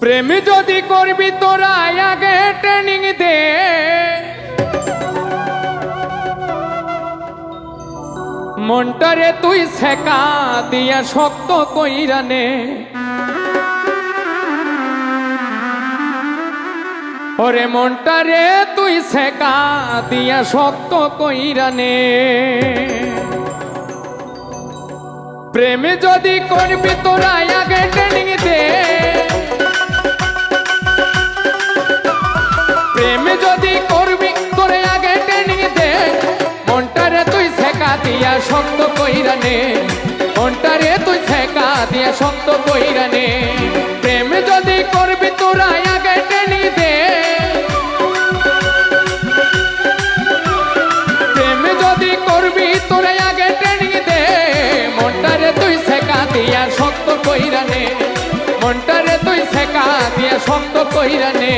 প্রেম যদি করবি তোরা আগে ট্রেনিং দে। মনটারে তুই শেখা দিয়া শক্ত কইরানে ওরে মনটারে তুই শেখা দিয়া শক্ত কইরানে প্রেমে যদি করবি তোরা আগে ট্রেনিং দে। কইরানে মনটারে তুই শেখা দিয়া শক্ত কইরানে প্রেমে যদি করবি তোরা আগে ট্রেনিং দে। প্রেমে যদি করবি তোরে আগে ট্রেনিং দে। মনটারে তুই শেখা দিয়া শক্ত কইরানে মনটারে তুই শেখা দিয়া শক্ত কইরানে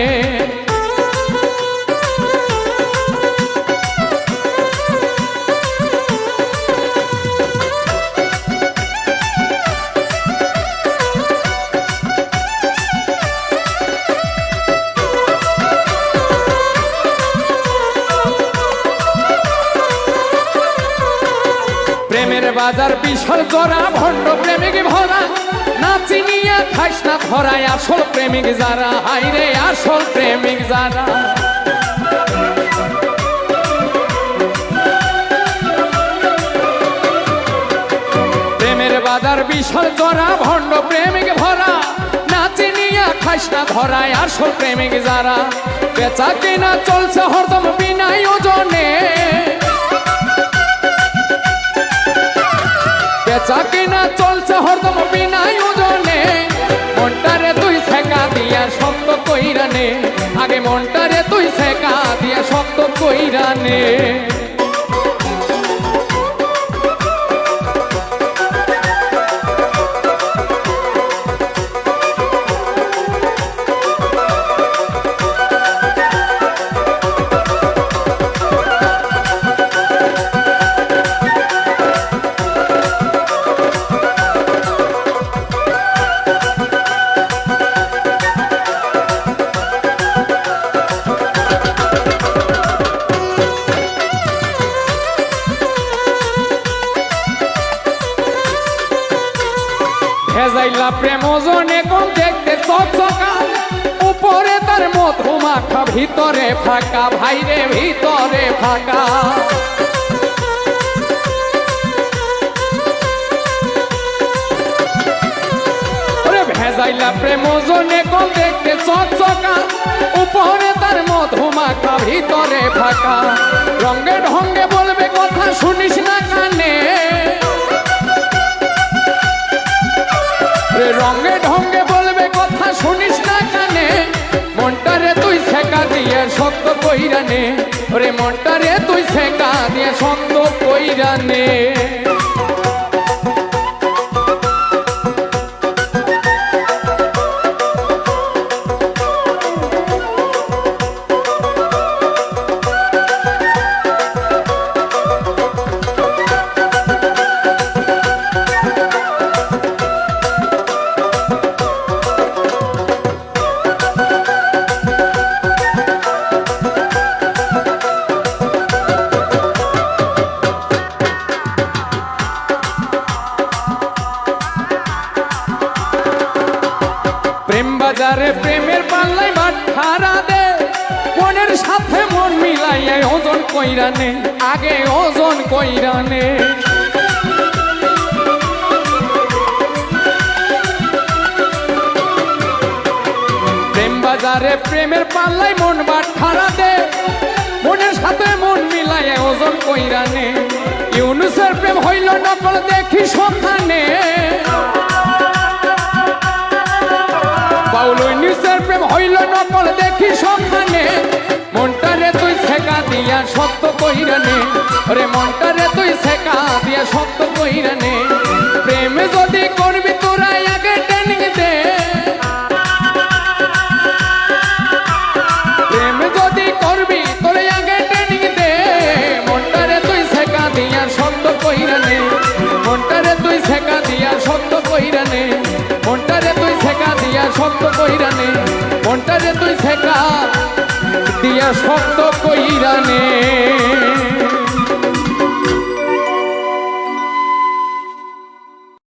প্রেমের বাজার বিশাল জরা ভণ্ড প্রেমিক ভরা। নাচি নিয়ে খাস না ধরায় আসল প্রেমিক যারা। হাইরে আসল প্রেমিক যারা। প্রেমের বাজার বিশাল জরা ভণ্ড প্রেমিক ভরা। নাচি নিয়ে খাইস না ধরায় আসল প্রেমিক যারা। বেচা কিনা চলছে হরদম বিনা ওজনে। আগে মনটারে তুই শেখা দিয়া শক্ত কইরানে ভেজাইলা ভিতরে ফাঁকা, ভাইরে ভিতরে ফাঁকা। ভেজাইলা প্রেম জনে কম দেখতে চকচকা, উপরে তার মধু মাখা ভিতরে ফাঁকা। রঙ্গে ঢঙ্গে বলবে কইরানে। ওরে মনটারে তুই সেকা দিয়ে শক্ত কইরানে। বাজারে প্রেমের পাল্লাই বাঠারা দে। মনের সাথে মন মিলাইয়া ওজন কইরানে আগে ওজন কইরানে প্রেম বাজারে প্রেমের পাল্লাই মন বাঠারা দে। মনের সাথে মন মিলাইয়া ওজন কইরানে ইউনুসের প্রেম হইল নকল দেখি সন্ধানে। বাউলই নিউজের প্রেম হইল নকল, দেখি সখানে মনটারে তুই শেখা দিয়া সত্য কইরানে। রে মনটারে তুই শেখা দিয়া সত্য কইরানে। প্রেমে যদি করবি তোরা আগে ট্রেনিং দে। প্রেমে যদি করবি তোরে আগে ট্রেনিং দে। মনটারে তুই শেখা দিয়া সত্য কইরানে। মনটারে তুই শেখা দিয়া সত্য শব্দ কইরা নে মনটা যে তুই শেখা দিয়া শব্দ কইরা নে।